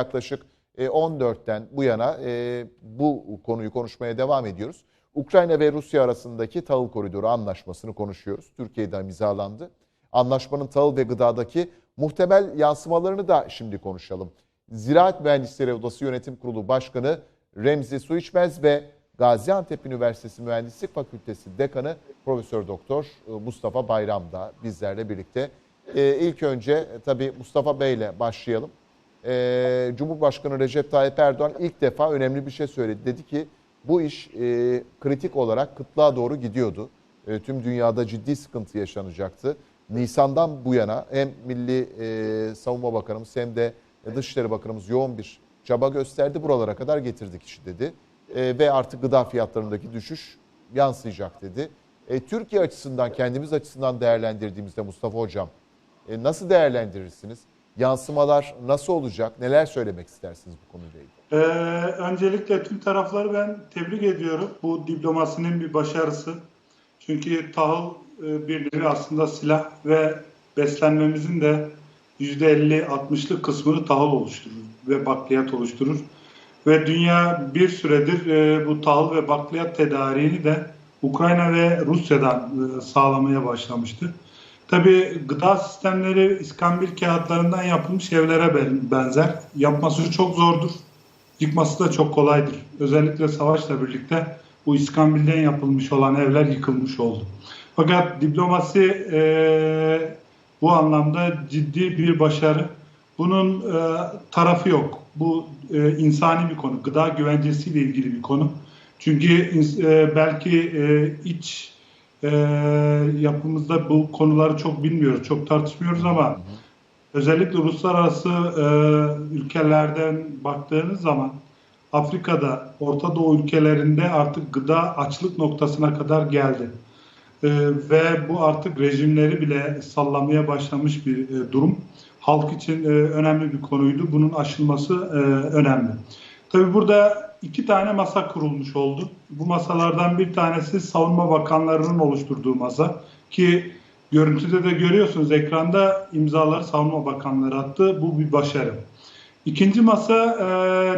yaklaşık e, 14'ten bu yana e, bu konuyu konuşmaya devam ediyoruz. Ukrayna ve Rusya arasındaki tahıl koridoru anlaşmasını konuşuyoruz. Türkiye'de imzalandı. Anlaşmanın tahıl ve gıdadaki muhtemel yansımalarını da şimdi konuşalım. Ziraat Mühendisleri Odası Yönetim Kurulu Başkanı Remzi Suiçmez ve Gaziantep Üniversitesi Mühendislik Fakültesi Dekanı Profesör Doktor e, Mustafa Bayram da bizlerle birlikte. Ee, ilk önce e, tabii Mustafa Bey ile başlayalım. Ee, Cumhurbaşkanı Recep Tayyip Erdoğan ilk defa önemli bir şey söyledi. Dedi ki bu iş e, kritik olarak kıtlığa doğru gidiyordu. E, tüm dünyada ciddi sıkıntı yaşanacaktı. Nisan'dan bu yana hem Milli e, Savunma Bakanımız hem de Dışişleri Bakanımız yoğun bir çaba gösterdi. Buralara kadar getirdik işi dedi. E, ve artık gıda fiyatlarındaki düşüş yansıyacak dedi. E, Türkiye açısından, kendimiz açısından değerlendirdiğimizde Mustafa Hocam e, nasıl değerlendirirsiniz? Yansımalar nasıl olacak? Neler söylemek istersiniz bu konuyla ilgili? Ee, öncelikle tüm tarafları ben tebrik ediyorum. Bu diplomasinin bir başarısı. Çünkü tahıl e, bir nevi aslında silah ve beslenmemizin de %50-60'lık kısmını tahıl oluşturur ve bakliyat oluşturur. Ve dünya bir süredir e, bu tahıl ve bakliyat tedariğini de Ukrayna ve Rusya'dan e, sağlamaya başlamıştı. Tabii gıda sistemleri iskambil kağıtlarından yapılmış evlere ben- benzer. Yapması çok zordur. Yıkması da çok kolaydır. Özellikle savaşla birlikte bu iskambilden yapılmış olan evler yıkılmış oldu. Fakat diplomasi eee, bu anlamda ciddi bir başarı. Bunun eee, tarafı yok. Bu eee, insani bir konu. Gıda güvencesiyle ilgili bir konu. Çünkü eee, belki eee, iç eee, yapımızda bu konuları çok bilmiyoruz, çok tartışmıyoruz ama özellikle uluslararası eee, ülkelerden baktığınız zaman Afrika'da, Orta Doğu ülkelerinde artık gıda açlık noktasına kadar geldi. Ee, ve bu artık rejimleri bile sallamaya başlamış bir e, durum. Halk için e, önemli bir konuydu. Bunun aşılması e, önemli. Tabii burada iki tane masa kurulmuş oldu. Bu masalardan bir tanesi savunma bakanlarının oluşturduğu masa ki görüntüde de görüyorsunuz ekranda imzaları savunma bakanları attı. Bu bir başarı. İkinci masa e,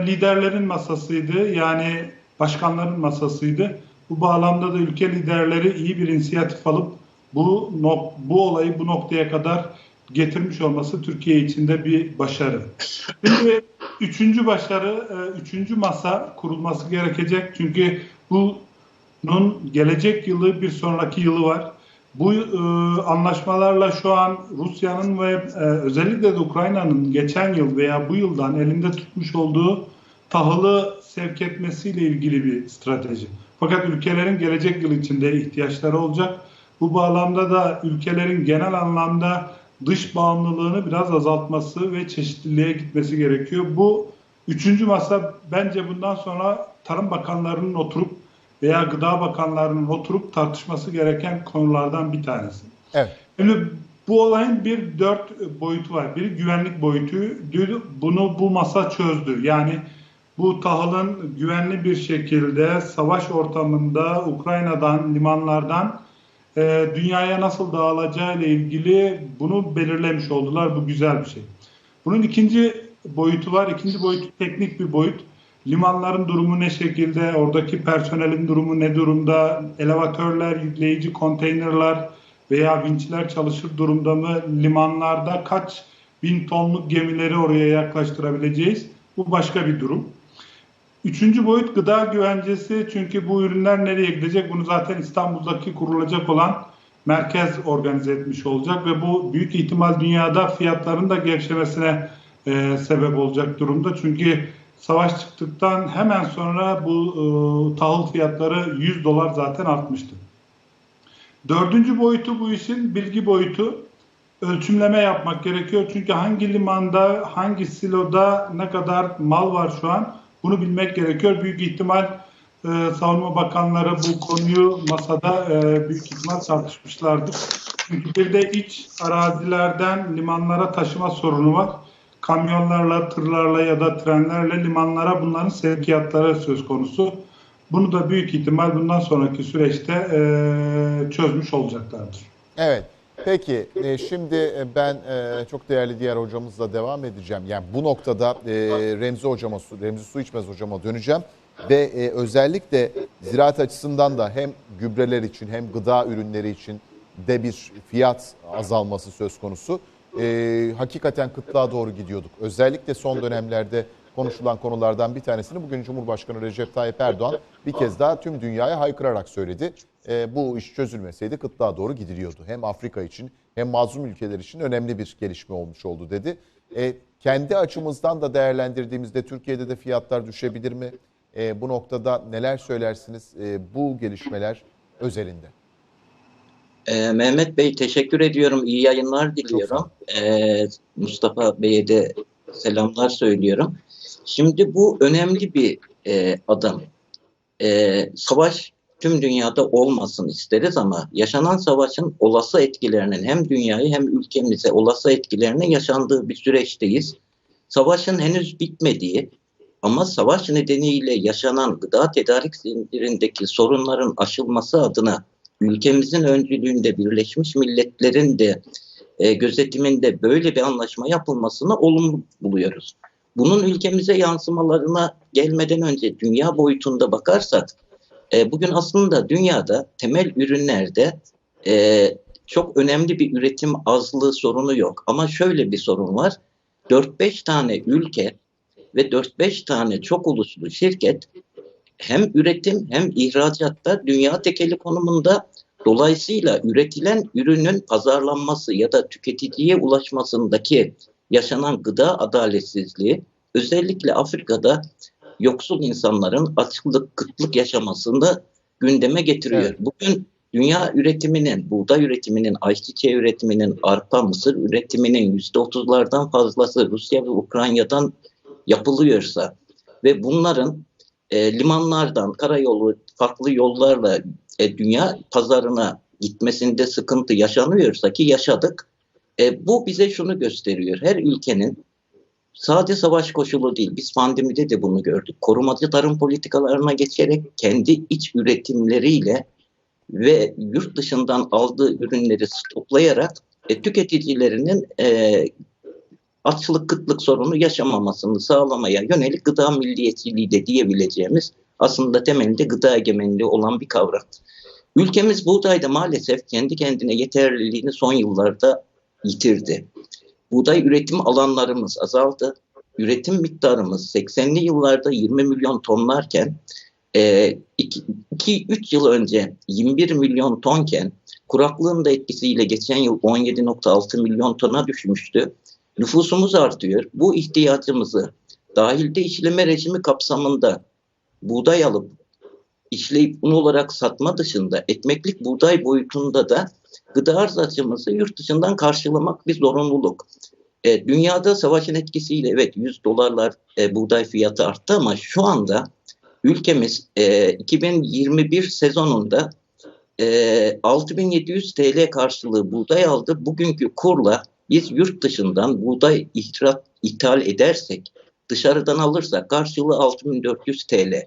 liderlerin masasıydı. Yani başkanların masasıydı. Bu bağlamda da ülke liderleri iyi bir inisiyatif alıp bu nok- bu olayı bu noktaya kadar getirmiş olması Türkiye için de bir başarı. Şimdi üçüncü başarı, e, üçüncü masa kurulması gerekecek. Çünkü bunun gelecek yılı bir sonraki yılı var. Bu e, anlaşmalarla şu an Rusya'nın ve e, özellikle de Ukrayna'nın geçen yıl veya bu yıldan elinde tutmuş olduğu tahılı sevk etmesiyle ilgili bir strateji. Fakat ülkelerin gelecek yıl içinde ihtiyaçları olacak. Bu bağlamda da ülkelerin genel anlamda dış bağımlılığını biraz azaltması ve çeşitliliğe gitmesi gerekiyor. Bu üçüncü masa bence bundan sonra Tarım Bakanlarının oturup veya Gıda Bakanlarının oturup tartışması gereken konulardan bir tanesi. Evet. Şimdi bu olayın bir dört boyutu var. Biri güvenlik boyutu. Bunu bu masa çözdü. Yani bu tahılın güvenli bir şekilde savaş ortamında Ukrayna'dan, limanlardan e, dünyaya nasıl dağılacağı ile ilgili bunu belirlemiş oldular. Bu güzel bir şey. Bunun ikinci boyutu var. İkinci boyutu teknik bir boyut. Limanların durumu ne şekilde, oradaki personelin durumu ne durumda, elevatörler, yükleyici konteynerler veya vinçler çalışır durumda mı, limanlarda kaç bin tonluk gemileri oraya yaklaştırabileceğiz. Bu başka bir durum. Üçüncü boyut gıda güvencesi çünkü bu ürünler nereye gidecek bunu zaten İstanbul'daki kurulacak olan merkez organize etmiş olacak ve bu büyük ihtimal dünyada fiyatların da gevşemesine e, sebep olacak durumda. Çünkü savaş çıktıktan hemen sonra bu e, tahıl fiyatları 100 dolar zaten artmıştı. Dördüncü boyutu bu işin bilgi boyutu. Ölçümleme yapmak gerekiyor. Çünkü hangi limanda, hangi siloda ne kadar mal var şu an bunu bilmek gerekiyor. Büyük ihtimal e, savunma bakanları bu konuyu masada e, büyük ihtimal tartışmışlardır. Çünkü bir de iç arazilerden limanlara taşıma sorunu var. Kamyonlarla, tırlarla ya da trenlerle limanlara bunların sevkiyatları söz konusu. Bunu da büyük ihtimal bundan sonraki süreçte e, çözmüş olacaklardır. Evet. Peki e, şimdi e, ben e, çok değerli diğer hocamızla devam edeceğim. Yani bu noktada e, Remzi hocama, Remzi Su içmez hocama döneceğim. Ve e, özellikle ziraat açısından da hem gübreler için hem gıda ürünleri için de bir fiyat azalması söz konusu. E, hakikaten kıtlığa doğru gidiyorduk. Özellikle son dönemlerde konuşulan konulardan bir tanesini bugün Cumhurbaşkanı Recep Tayyip Erdoğan bir kez daha tüm dünyaya haykırarak söyledi. E, bu iş çözülmeseydi kıtlığa doğru gidiliyordu. Hem Afrika için hem mazlum ülkeler için önemli bir gelişme olmuş oldu dedi. E, kendi açımızdan da değerlendirdiğimizde Türkiye'de de fiyatlar düşebilir mi? E, bu noktada neler söylersiniz e, bu gelişmeler özelinde? Ee, Mehmet Bey teşekkür ediyorum. İyi yayınlar diliyorum. Ee, Mustafa Bey'e de selamlar söylüyorum. Şimdi bu önemli bir e, adım. Ee, savaş tüm dünyada olmasın isteriz ama yaşanan savaşın olası etkilerinin hem dünyayı hem ülkemize olası etkilerinin yaşandığı bir süreçteyiz. Savaşın henüz bitmediği ama savaş nedeniyle yaşanan gıda tedarik zincirindeki sorunların aşılması adına ülkemizin öncülüğünde Birleşmiş Milletler'in de e, gözetiminde böyle bir anlaşma yapılmasını olumlu buluyoruz. Bunun ülkemize yansımalarına gelmeden önce dünya boyutunda bakarsak e, bugün aslında dünyada temel ürünlerde e, çok önemli bir üretim azlığı sorunu yok. Ama şöyle bir sorun var. 4-5 tane ülke ve 4-5 tane çok uluslu şirket hem üretim hem ihracatta dünya tekeli konumunda dolayısıyla üretilen ürünün pazarlanması ya da tüketiciye ulaşmasındaki yaşanan gıda adaletsizliği özellikle Afrika'da yoksul insanların açlık, kıtlık yaşamasını gündeme getiriyor. Evet. Bugün dünya üretiminin, buğday üretiminin, ayçiçeği üretiminin, arpa, mısır üretiminin %30'lardan fazlası Rusya ve Ukrayna'dan yapılıyorsa ve bunların e, limanlardan, karayolu, farklı yollarla e, dünya pazarına gitmesinde sıkıntı yaşanıyorsa ki yaşadık, e, bu bize şunu gösteriyor. Her ülkenin sadece savaş koşulu değil, biz pandemide de bunu gördük. Korumacı tarım politikalarına geçerek kendi iç üretimleriyle ve yurt dışından aldığı ürünleri stoklayarak e, tüketicilerinin e, açlık kıtlık sorunu yaşamamasını sağlamaya yönelik gıda milliyetçiliği de diyebileceğimiz aslında temelinde gıda egemenliği olan bir kavram. Ülkemiz buğdayda maalesef kendi kendine yeterliliğini son yıllarda yitirdi. Buğday üretim alanlarımız azaldı. Üretim miktarımız 80'li yıllarda 20 milyon tonlarken 2-3 yıl önce 21 milyon tonken kuraklığın da etkisiyle geçen yıl 17.6 milyon tona düşmüştü. Nüfusumuz artıyor. Bu ihtiyacımızı dahilde işleme rejimi kapsamında buğday alıp işleyip un olarak satma dışında ekmeklik buğday boyutunda da gıda arz açımızı yurt dışından karşılamak bir zorunluluk. E, dünyada savaşın etkisiyle evet 100 dolarlar e, buğday fiyatı arttı ama şu anda ülkemiz e, 2021 sezonunda e, 6700 TL karşılığı buğday aldı. Bugünkü kurla biz yurt dışından buğday ihraç, ithal edersek, dışarıdan alırsak karşılığı 6400 TL.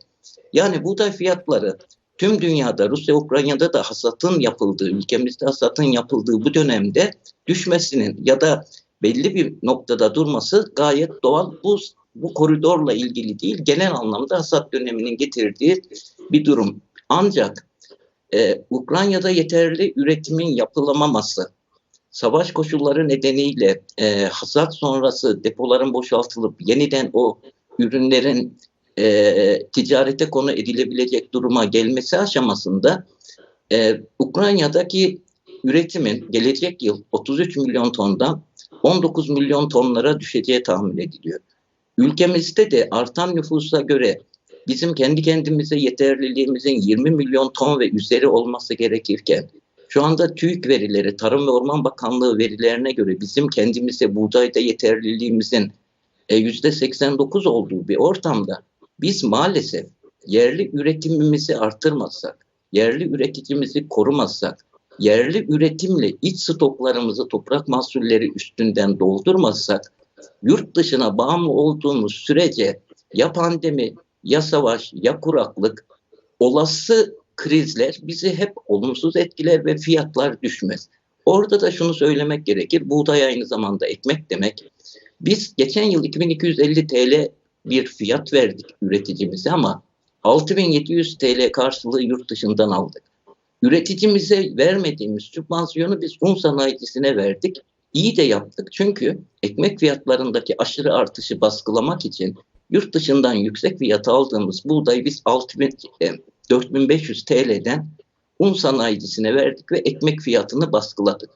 Yani buğday fiyatları tüm dünyada, Rusya, Ukrayna'da da hasatın yapıldığı, ülkemizde hasatın yapıldığı bu dönemde düşmesinin ya da belli bir noktada durması gayet doğal. Bu, bu koridorla ilgili değil, genel anlamda hasat döneminin getirdiği bir durum. Ancak e, Ukrayna'da yeterli üretimin yapılamaması, savaş koşulları nedeniyle e, hasat sonrası depoların boşaltılıp yeniden o ürünlerin e, ticarete konu edilebilecek duruma gelmesi aşamasında e, Ukrayna'daki üretimin gelecek yıl 33 milyon tondan 19 milyon tonlara düşeceği tahmin ediliyor. Ülkemizde de artan nüfusa göre bizim kendi kendimize yeterliliğimizin 20 milyon ton ve üzeri olması gerekirken şu anda TÜİK verileri, Tarım ve Orman Bakanlığı verilerine göre bizim kendimize buğdayda yeterliliğimizin e, %89 olduğu bir ortamda biz maalesef yerli üretimimizi artırmazsak, yerli üreticimizi korumazsak, yerli üretimle iç stoklarımızı toprak mahsulleri üstünden doldurmazsak, yurt dışına bağımlı olduğumuz sürece ya pandemi, ya savaş, ya kuraklık, olası krizler bizi hep olumsuz etkiler ve fiyatlar düşmez. Orada da şunu söylemek gerekir. Buğday aynı zamanda ekmek demek. Biz geçen yıl 2250 TL bir fiyat verdik üreticimize ama 6700 TL karşılığı yurt dışından aldık. Üreticimize vermediğimiz sübvansiyonu biz un sanayicisine verdik. İyi de yaptık çünkü ekmek fiyatlarındaki aşırı artışı baskılamak için yurt dışından yüksek fiyata aldığımız buğdayı biz 6000, e, 4500 TL'den un sanayicisine verdik ve ekmek fiyatını baskıladık.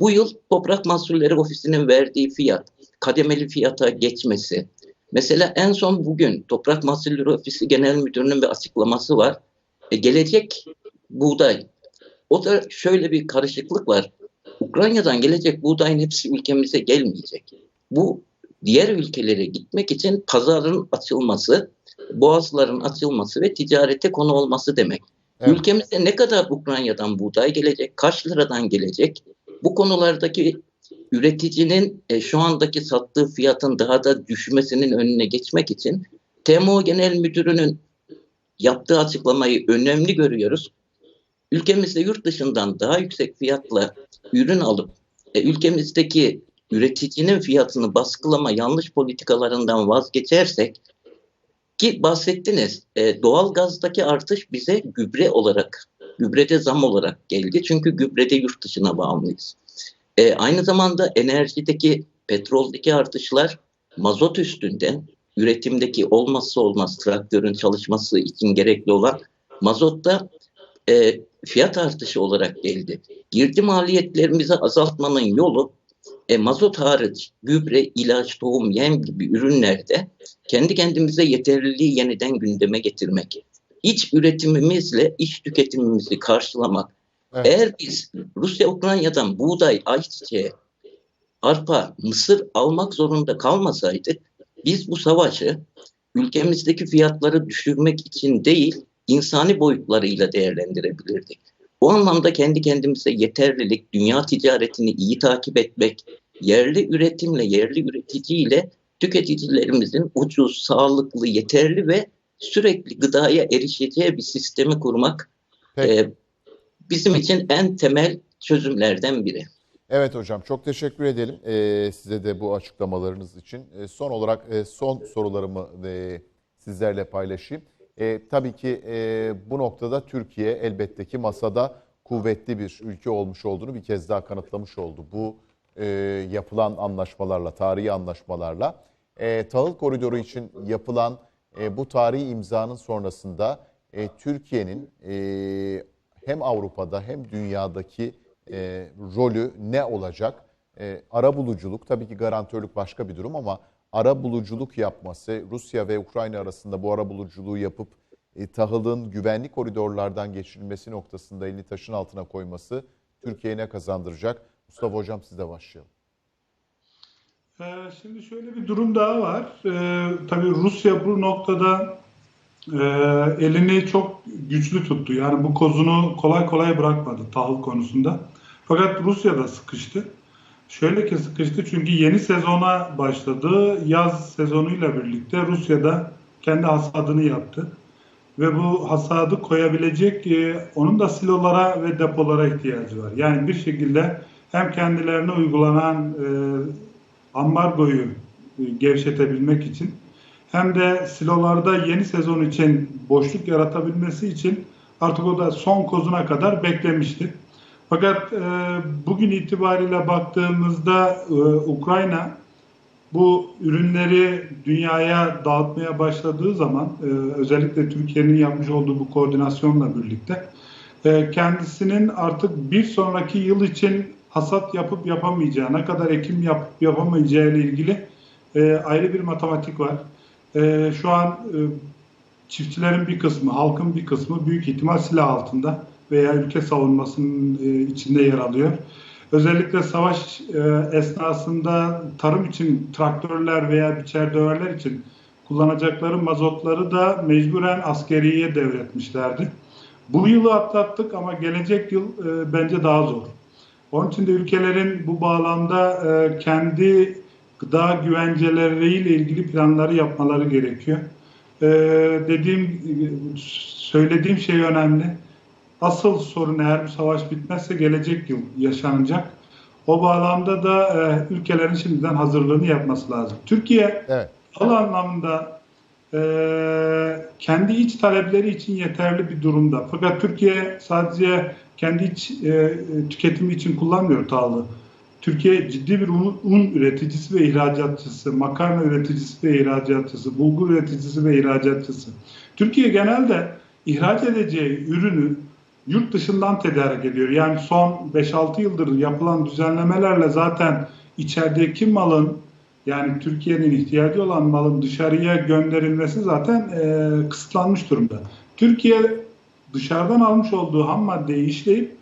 Bu yıl Toprak Mahsulleri Ofisi'nin verdiği fiyat, kademeli fiyata geçmesi. Mesela en son bugün Toprak Mahsulleri Ofisi Genel Müdürü'nün bir açıklaması var. E, gelecek buğday. O da şöyle bir karışıklık var. Ukrayna'dan gelecek buğdayın hepsi ülkemize gelmeyecek. Bu diğer ülkelere gitmek için pazarın açılması, boğazların açılması ve ticarete konu olması demek. Evet. Ülkemize ne kadar Ukrayna'dan buğday gelecek, kaç liradan gelecek? Bu konulardaki üreticinin e, şu andaki sattığı fiyatın daha da düşmesinin önüne geçmek için TMO Genel Müdürü'nün yaptığı açıklamayı önemli görüyoruz. Ülkemizde yurt dışından daha yüksek fiyatla ürün alıp e, ülkemizdeki üreticinin fiyatını baskılama yanlış politikalarından vazgeçersek ki bahsettiniz e, doğal gazdaki artış bize gübre olarak gübrede zam olarak geldi. Çünkü gübrede yurt dışına bağımlıyız. E, aynı zamanda enerjideki petroldeki artışlar mazot üstünden üretimdeki olmazsa olmaz traktörün çalışması için gerekli olan mazotta e, fiyat artışı olarak geldi. Girdi maliyetlerimizi azaltmanın yolu e, mazot hariç gübre, ilaç, tohum, yem gibi ürünlerde kendi kendimize yeterliliği yeniden gündeme getirmek. İç üretimimizle iç tüketimimizi karşılamak. Evet. Eğer biz Rusya Ukrayna'dan buğday, ayçiçeği, arpa, mısır almak zorunda kalmasaydık biz bu savaşı ülkemizdeki fiyatları düşürmek için değil insani boyutlarıyla değerlendirebilirdik. Bu anlamda kendi kendimize yeterlilik, dünya ticaretini iyi takip etmek, yerli üretimle, yerli üreticiyle tüketicilerimizin ucuz, sağlıklı, yeterli ve sürekli gıdaya erişeceği bir sistemi kurmak Peki. e, bizim için en temel çözümlerden biri. Evet hocam çok teşekkür edelim e, size de bu açıklamalarınız için. E, son olarak e, son sorularımı e, sizlerle paylaşayım. E, tabii ki e, bu noktada Türkiye elbette ki masada kuvvetli bir ülke olmuş olduğunu bir kez daha kanıtlamış oldu. Bu e, yapılan anlaşmalarla, tarihi anlaşmalarla. E, tahıl koridoru için yapılan e, bu tarihi imzanın sonrasında e, Türkiye'nin e, hem Avrupa'da hem dünyadaki e, rolü ne olacak? E, ara buluculuk tabii ki garantörlük başka bir durum ama ara buluculuk yapması, Rusya ve Ukrayna arasında bu ara buluculuğu yapıp e, tahılın güvenli koridorlardan geçirilmesi noktasında elini taşın altına koyması Türkiye'ye ne kazandıracak? Mustafa Hocam sizde başlayalım. Ee, Şimdi şöyle bir durum daha var. Ee, tabii Rusya bu noktada e, elini çok güçlü tuttu. Yani bu kozunu kolay kolay bırakmadı tahıl konusunda. Fakat Rusya da sıkıştı. Şöyle ki sıkıştı çünkü yeni sezona başladı. Yaz sezonuyla birlikte Rusya'da kendi hasadını yaptı. Ve bu hasadı koyabilecek e, onun da silolara ve depolara ihtiyacı var. Yani bir şekilde hem kendilerine uygulanan e, ambargoyu e, gevşetebilmek için hem de silolarda yeni sezon için boşluk yaratabilmesi için artık o da son kozuna kadar beklemişti. Fakat e, bugün itibariyle baktığımızda e, Ukrayna bu ürünleri dünyaya dağıtmaya başladığı zaman e, özellikle Türkiye'nin yapmış olduğu bu koordinasyonla birlikte e, kendisinin artık bir sonraki yıl için hasat yapıp yapamayacağı, ne kadar ekim yapıp yapamayacağı ile ilgili e, ayrı bir matematik var. E, şu an e, çiftçilerin bir kısmı, halkın bir kısmı büyük ihtimal silah altında veya ülke savunmasının e, içinde yer alıyor. Özellikle savaş e, esnasında tarım için traktörler veya biçer döverler için kullanacakları mazotları da mecburen askeriye devretmişlerdi. Bu yılı atlattık ama gelecek yıl e, bence daha zor. Onun için de ülkelerin bu bağlamda e, kendi gıda güvenceleriyle ilgili planları yapmaları gerekiyor. E, dediğim, söylediğim şey önemli. asıl sorun eğer bu savaş bitmezse gelecek yıl yaşanacak. O bağlamda da e, ülkelerin şimdiden hazırlığını yapması lazım. Türkiye Evet. al anlamında e, kendi iç talepleri için yeterli bir durumda. Fakat Türkiye sadece kendi iç e, tüketimi için kullanmıyor tahılı. Türkiye ciddi bir un, un üreticisi ve ihracatçısı, makarna üreticisi ve ihracatçısı, bulgur üreticisi ve ihracatçısı. Türkiye genelde ihraç edeceği ürünü yurt dışından tedarik ediyor. Yani son 5-6 yıldır yapılan düzenlemelerle zaten içerideki malın yani Türkiye'nin ihtiyacı olan malın dışarıya gönderilmesi zaten e, kısıtlanmış durumda. Türkiye dışarıdan almış olduğu ham maddeyi işleyip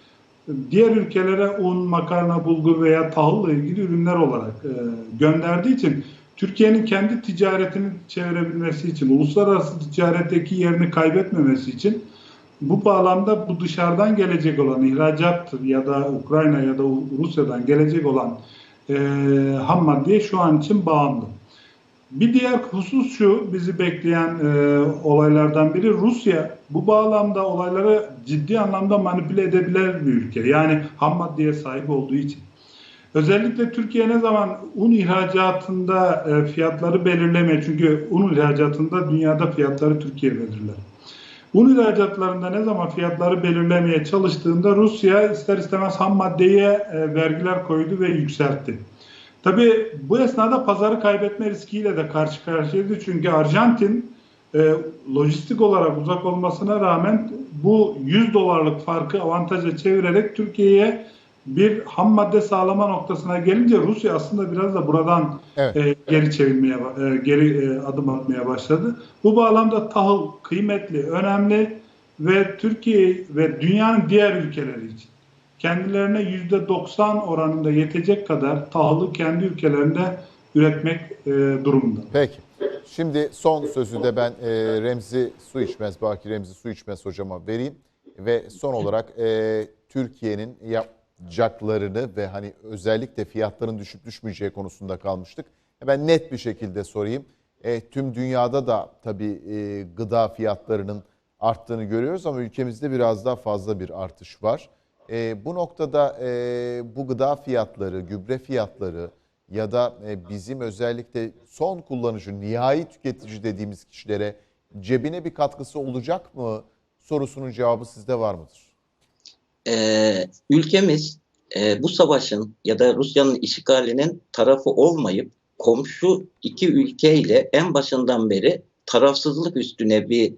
diğer ülkelere un, makarna, bulgur veya tahılla ilgili ürünler olarak e, gönderdiği için Türkiye'nin kendi ticaretini çevirebilmesi için, uluslararası ticaretteki yerini kaybetmemesi için bu bağlamda bu dışarıdan gelecek olan ihracat ya da Ukrayna ya da Rusya'dan gelecek olan e, ham maddeye şu an için bağımlı. Bir diğer husus şu, bizi bekleyen e, olaylardan biri Rusya bu bağlamda olayları ciddi anlamda manipüle edebilen bir ülke. Yani ham maddeye sahip olduğu için. Özellikle Türkiye ne zaman un ihracatında e, fiyatları belirleme, çünkü un ihracatında dünyada fiyatları Türkiye belirler. Un ihracatlarında ne zaman fiyatları belirlemeye çalıştığında Rusya ister istemez ham maddeye e, vergiler koydu ve yükseltti. Tabii bu esnada pazarı kaybetme riskiyle de karşı karşıyaydı. Çünkü Arjantin e, lojistik olarak uzak olmasına rağmen bu 100 dolarlık farkı avantaja çevirerek Türkiye'ye bir ham madde sağlama noktasına gelince Rusya aslında biraz da buradan Evet. e, geri çevirmeye, e, geri e, adım atmaya başladı. Bu bağlamda tahıl kıymetli, önemli ve Türkiye ve dünyanın diğer ülkeleri için kendilerine %90 oranında yetecek kadar tahılı kendi ülkelerinde üretmek e, durumunda. Peki. Şimdi son sözü de ben e, Remzi Su İçmez, Baki Remzi Su İçmez hocama vereyim. Ve son olarak e, Türkiye'nin yapacaklarını ve hani özellikle fiyatların düşüp düşmeyeceği konusunda kalmıştık. Ben net bir şekilde sorayım. E, tüm dünyada da tabii e, gıda fiyatlarının arttığını görüyoruz ama ülkemizde biraz daha fazla bir artış var. E, bu noktada e, bu gıda fiyatları, gübre fiyatları ya da e, bizim özellikle son kullanıcı, nihai tüketici dediğimiz kişilere cebine bir katkısı olacak mı sorusunun cevabı sizde var mıdır? Ee, ülkemiz e, bu savaşın ya da Rusya'nın işgalinin tarafı olmayıp komşu iki ülkeyle en başından beri tarafsızlık üstüne bir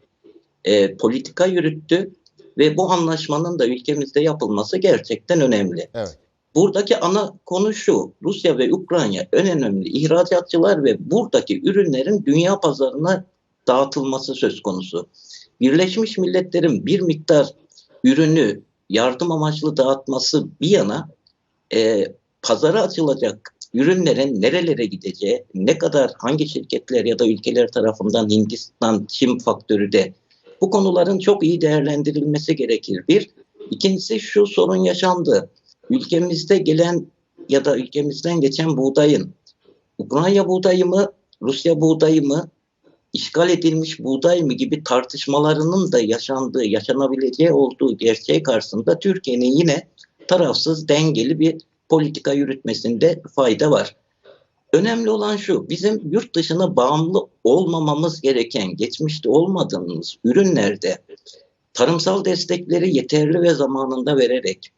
e, politika yürüttü ve bu anlaşmanın da ülkemizde yapılması gerçekten önemli. Evet. Buradaki ana konu şu, Rusya ve Ukrayna en önemli ihracatçılar ve buradaki ürünlerin dünya pazarına dağıtılması söz konusu. Birleşmiş Milletler'in bir miktar ürünü yardım amaçlı dağıtması bir yana e, pazara açılacak ürünlerin nerelere gideceği, ne kadar hangi şirketler ya da ülkeler tarafından Hindistan, Çin faktörü de bu konuların çok iyi değerlendirilmesi gerekir. Bir, ikincisi şu sorun yaşandı. Ülkemizde gelen ya da ülkemizden geçen buğdayın Ukrayna buğdayı mı, Rusya buğdayı mı, işgal edilmiş buğday mı gibi tartışmalarının da yaşandığı, yaşanabileceği olduğu gerçeği karşısında Türkiye'nin yine tarafsız, dengeli bir politika yürütmesinde fayda var. Önemli olan şu, bizim yurt dışına bağımlı olmamamız gereken, geçmişte olmadığımız ürünlerde tarımsal destekleri yeterli ve zamanında vererek,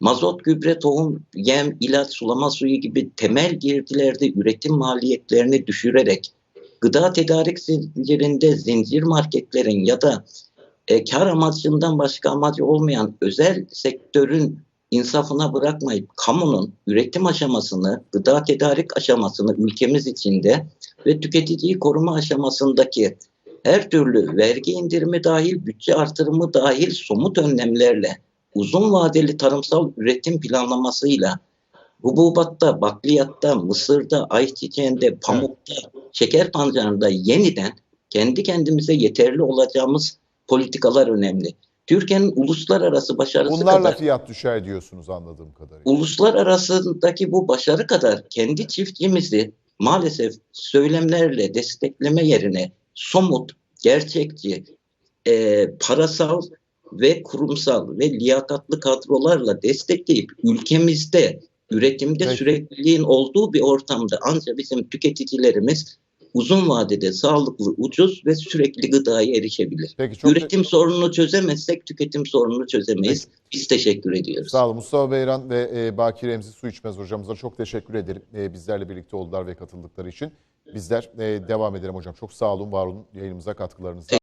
mazot, gübre, tohum, yem, ilaç, sulama suyu gibi temel girdilerde üretim maliyetlerini düşürerek, gıda tedarik zincirinde zincir marketlerin ya da e, kar amacından başka amacı olmayan özel sektörün insafına bırakmayıp kamunun üretim aşamasını, gıda tedarik aşamasını ülkemiz içinde ve tüketiciyi koruma aşamasındaki her türlü vergi indirimi dahil, bütçe artırımı dahil somut önlemlerle uzun vadeli tarımsal üretim planlamasıyla hububatta, bakliyatta, mısırda, ayçiçeğinde, pamukta, şeker pancarında yeniden kendi kendimize yeterli olacağımız politikalar önemli. Türkiye'nin uluslararası başarısı Bunlarla kadar fiyat düşer diyorsunuz anladığım kadarıyla. uluslararasındaki bu başarı kadar kendi çiftçimizi maalesef söylemlerle destekleme yerine somut, gerçekçi, e, parasal ve kurumsal ve liyakatlı kadrolarla destekleyip ülkemizde üretimde Peki. sürekliliğin olduğu bir ortamda ancak bizim tüketicilerimiz uzun vadede sağlıklı, ucuz ve sürekli gıdaya erişebilir. Peki çok Üretim sorununu çözemezsek tüketim sorununu çözemeyiz. Biz teşekkür ediyoruz. Sağ olun. Mustafa Beyran ve e, Baki Remzi Su İçmez hocamıza çok teşekkür ederim. E, bizlerle birlikte oldular ve katıldıkları için. Bizler e, devam edelim hocam. Çok sağ olun, var olun yayınımıza katkılarınızla.